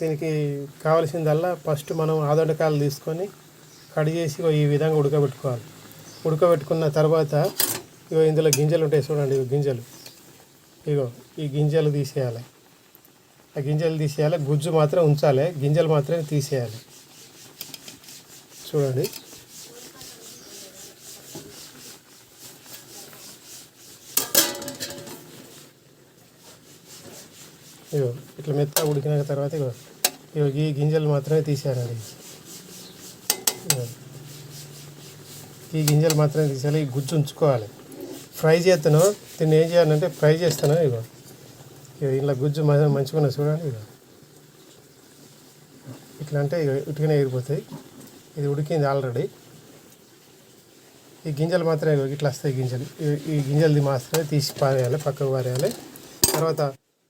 దీనికి కావలసిందల్లా ఫస్ట్ మనం ఆదొండకాయలు తీసుకొని కట్ చేసి ఈ విధంగా ఉడకబెట్టుకోవాలి. ఉడకబెట్టుకున్న తర్వాత ఇగో ఇందులో గింజలు ఉంటాయి చూడండి ఇగో గింజలు. ఇగో ఈ గింజలు తీసేయాలి. ఆ గింజలు తీసేయాలి. గుజ్జు మాత్రం ఉంచాలి. గింజలు మాత్రమే తీసేయాలి. చూడండి. ఇగో ఇట్లా మెత్తగా ఉడికిన తర్వాత ఇగో ఈ గింజలు మాత్రమే తీసేయాలండి ఈ గింజలు మాత్రమే తీసేయాలి ఈ గుజ్జు ఉంచుకోవాలి. ఫ్రై చేస్తాను దీన్ని ఏం చేయాలంటే ఫ్రై చేస్తాను ఇగో. ఇగో ఇంట్లో గుజ్జు మ- మంచిగా ఉన్నది చూడండి ఇగో. ఇట్లా అంటే ఇగో ఇటుకనే ఎగిరిపోతాయి ఇది ఉడికింది ఆల్రెడీ. ఈ గింజలు మాత్రమే ఇగో ఇట్లా వస్తాయి గింజలు. ఈ- ఈ గింజలది మాత్రమే తీసి పారేయాలి పక్కకు పారేయాలి. తర్వాత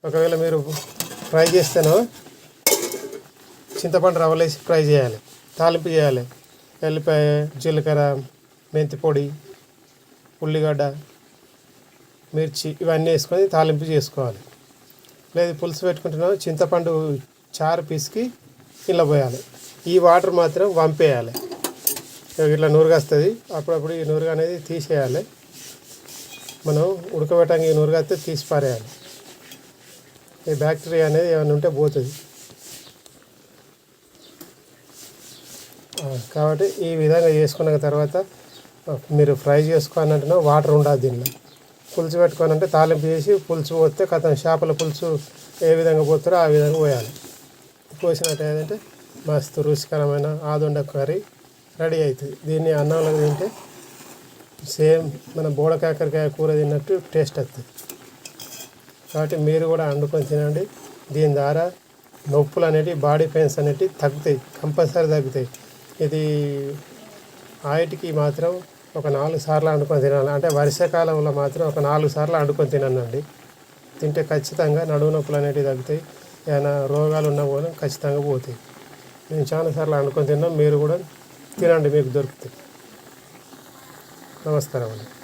ఒకవేళ మీరు ఫ్రై చేస్తేనో చింతపండు రవ్వలేసి ఫ్రై చేయాలి. తాలింపు చేయాలి. ఎల్లిపాయ జీలకర్ర మెంతి పొడి ఉల్లిగడ్డ మిర్చి ఇవన్నీ వేసుకొని తాలింపు చేసుకోవాలి. లేదు పులుసు పెట్టుకుంటున్నాం చింతపండు చారు పిసికి ఇలా పోయాలి. ఈ వాటర్ మాత్రం వంపేయాలి. ఇట్లా నూరుగస్తుంది. అప్పుడప్పుడు ఈ నూరుగా అనేది తీసేయాలి. మనం ఉడకబెట్టడానికి ఈ నూరుగా వస్తే తీసి పారేయాలి. ఈ బ్యాక్టీరియా అనేది ఏమైనా ఉంటే పోతుంది. కాబట్టి ఈ విధంగా చేసుకున్న తర్వాత మీరు ఫ్రై చేసుకోవాలంటే వాటర్ ఉండదు దీనిలో. పులుసు పెట్టుకోవాలంటే తాలింపు చేసి పులుసు పోతే కథం చేపల పులుసు ఏ విధంగా పోతారో ఆ విధంగా పోయాలి. పోసినట్టు ఏంటంటే మస్తు రుచికరమైన ఆదుండ కర్రీ రెడీ అవుతుంది. దీన్ని అన్నంలో తింటే సేమ్ మన బోడకాకరకాయ కూర తిన్నట్టు టేస్ట్ వస్తుంది. కాబట్టి మీరు కూడా వండుకొని తినండి. దీని ద్వారా నొప్పులు అనేటివి బాడీ పెయిన్స్ అనేటివి తగ్గుతాయి కంపల్సరీ తగ్గుతాయి. ఇది ఆయటికి మాత్రం ఒక నాలుగు సార్లు వండుకొని తినాలి. అంటే వర్షాకాలంలో మాత్రం ఒక నాలుగు సార్లు వండుకొని తినండి తింటే ఖచ్చితంగా నడువు నొప్పులు అనేటివి తగ్గుతాయి. ఏమైనా రోగాలు ఉన్నా కూడా ఖచ్చితంగా పోతాయి. మేము చాలాసార్లు వండుకొని తిన్నాం. మీరు కూడా తినండి. మీకు దొరుకుతాయి. నమస్కారం అండి.